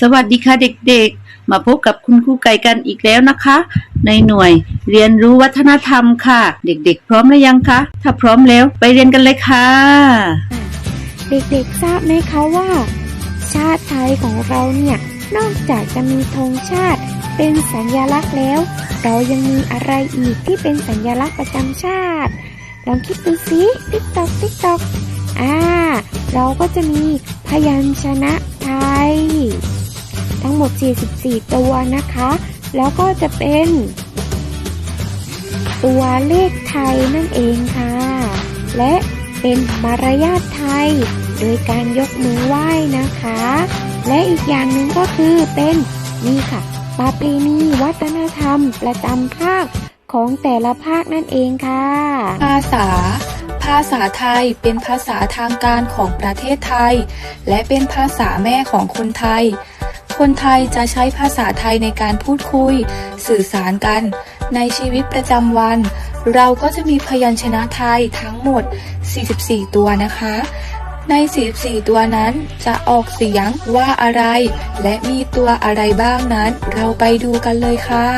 สวัสดีค่ะเด็กๆ มาพบกับคุณครูไก่กันอีกแล้วนะคะ ในหน่วยเรียนรู้วัฒนธรรมค่ะ เด็กๆ พร้อมหรือยังคะ ถ้าพร้อมแล้วไปเรียนกันเลยค่ะ เด็กๆทราบไหมคะว่า ชาติไทยของเราเนี่ย นอกจากจะมีธงชาติเป็นสัญลักษณ์แล้ว เรายังมีอะไรอีกที่เป็นสัญลักษณ์ประจำชาติ ลองคิดดูสิติ๊กตอกติ๊กตอกอ่า เราก็จะมีพยัญชนะไทย ทั้งหมด 44 ตัวนะคะ แล้วก็จะเป็น ตัวเลขไทยนั่นเองค่ะ และเป็นมารยาทไทย โดยการยกมือไหว้นะคะ และอีกอย่างหนึ่งก็คือเป็นนี่ค่ะ ประเพณีวัฒนธรรม ประจำภาคของแต่ละภาคนั่นเองค่ะ ภาษา ภาษาไทยเป็นภาษาทางการของประเทศไทย และเป็นภาษาแม่ของคนไทย คนไทยจะใช้ภาษาไทยในการพูดคุย สื่อสารกัน ในชีวิตประจำวัน เราก็จะมีพยัญชนะไทยทั้งหมด 44 ตัวนะคะ ใน 44 ตัวนั้นจะออกเสียงว่าอะไร และมีตัวอะไรบ้างนั้น เราไปดูกันเลยค่ะ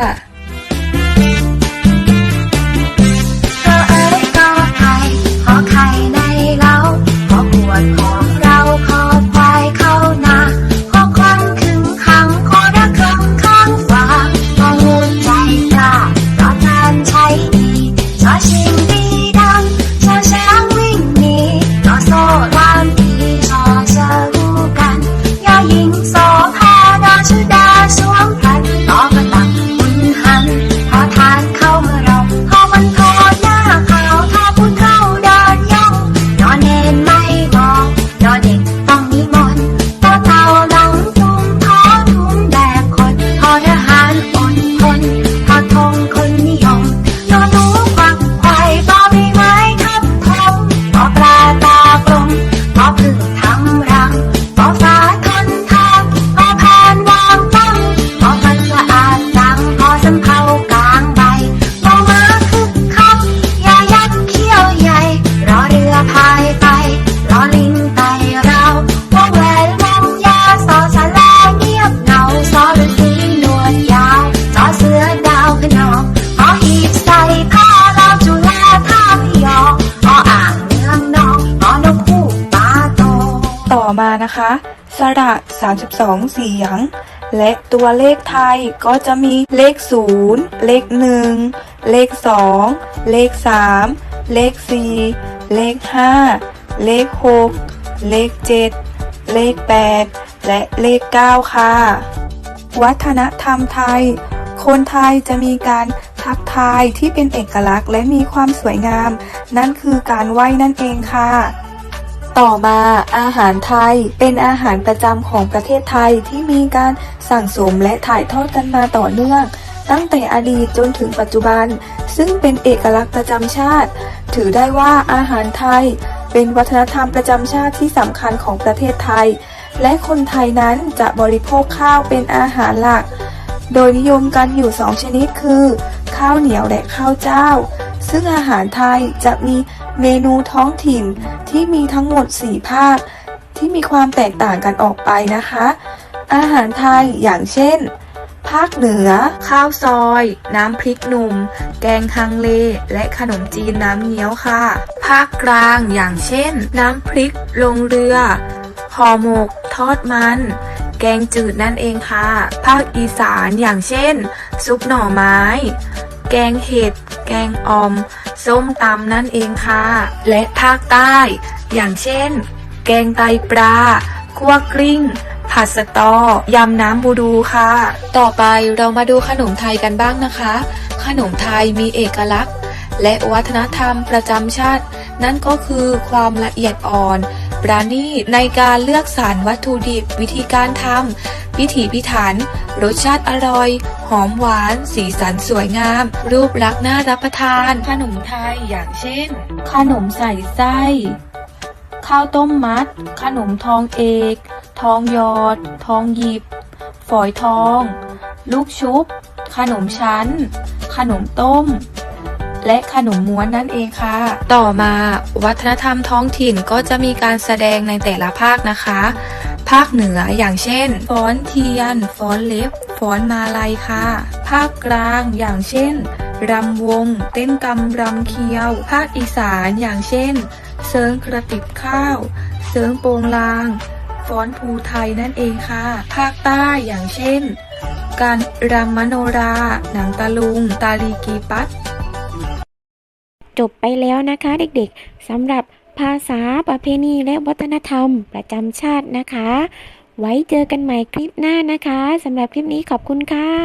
ระ 32 เสียง และตัวเลขไทยก็จะมีเลข 0 เลข 1 เลข 2 เลข 3 เลข 4 เลข 5 เลข 6 เลข 7 เลข 8 และเลข 9 ค่ะ วัฒนธรรมไทย คนไทยจะมีการทักทายที่เป็นเอกลักษณ์และมีความสวยงาม นั่นคือการไหว้นั่นเองค่ะ ต่อมาอาหารไทยเป็นอาหารประจำของประเทศไทยที่มีการสั่งสมและถ่ายทอดกันมาต่อเนื่อง ตั้งแต่อดีตจนถึงปัจจุบัน ซึ่งเป็นเอกลักษณ์ประจำชาติ ถือได้ว่าอาหารไทย เป็นวัฒนธรรมประจำชาติที่สำคัญของประเทศไทย และคนไทยนั้นจะบริโภคข้าวเป็นอาหารหลัก โดยนิยมกันอยู่สองชนิดคือ ข้าวเหนียวและข้าวเจ้า ซึ่งอาหารไทยจะมี เมนูท้องถิ่นที่มีทั้งหมด 4 ภาค ที่มีความแตกต่างกันออกไปนะคะ อาหารไทยอย่างเช่น ภาคเหนือ ข้าวซอย น้ำพริกหนุ่ม แกงฮังเล และขนมจีนน้ำเงี้ยวค่ะ ภาคกลางอย่างเช่น น้ำพริกลงเรือห่อหมก ทอดมัน แกงจืดนั่นเองค่ะ ภาคอีสานอย่างเช่น ซุปหน่อไม้ แกงเห็ด แกงออม ส้มตำนั่นเองค่ะ และภาคใต้ อย่างเช่น แกงไตปลาคั่วกลิ้งผัดสตอยำน้ำบูดูค่ะ ต่อไปเรามาดูขนมไทยกันบ้างนะคะ ขนมไทยมีเอกลักษณ์ และวัฒนธรรมประจำชาติ นั่นก็คือความละเอียดอ่อนปราณีตในการเลือกสรรวัตถุดิบวิธีการทำพิถีพิถัน รสชาติอร่อย หอมหวาน สีสันสวยงาม รูปลักษณ์น่ารับประทาน ขนมไทยอย่างเช่น ขนมใส่ไส้ ข้าวต้มมัด ขนมทองเอก ทองหยอด ทองหยิบ ฝอยทอง ลูกชุบ ขนมชั้น ขนมต้มและขนมม้วนนั่นเองค่ะ ต่อมาวัฒนธรรมท้องถิ่นก็จะมีการแสดงในแต่ละภาคนะคะภภาคเหนืออย่างเช่น ฟ้อนเทียน ฟ้อนเล็บ ฟ้อนมาลัยค่ะ ภาคกลางอย่างเช่นรำวง เต้นกำรำเคียว ภาคอีสานอย่างเช่นเซิงกระติบข้าวเซิงโปงลาง ฟ้อนภูไทยนั่นเองค่ะ ภาคใต้อย่างเช่น การรำมโนรา หนังตะลุง ตาลีกีปัดจบไปแล้วนะคะเด็กๆสำหรับ ภาษาประเพณีและวัฒนธรรมประจำชาตินะคะ ไว้เจอกันใหม่คลิปหน้านะคะสำหรับคลิปนี้ขอบคุณค่ะ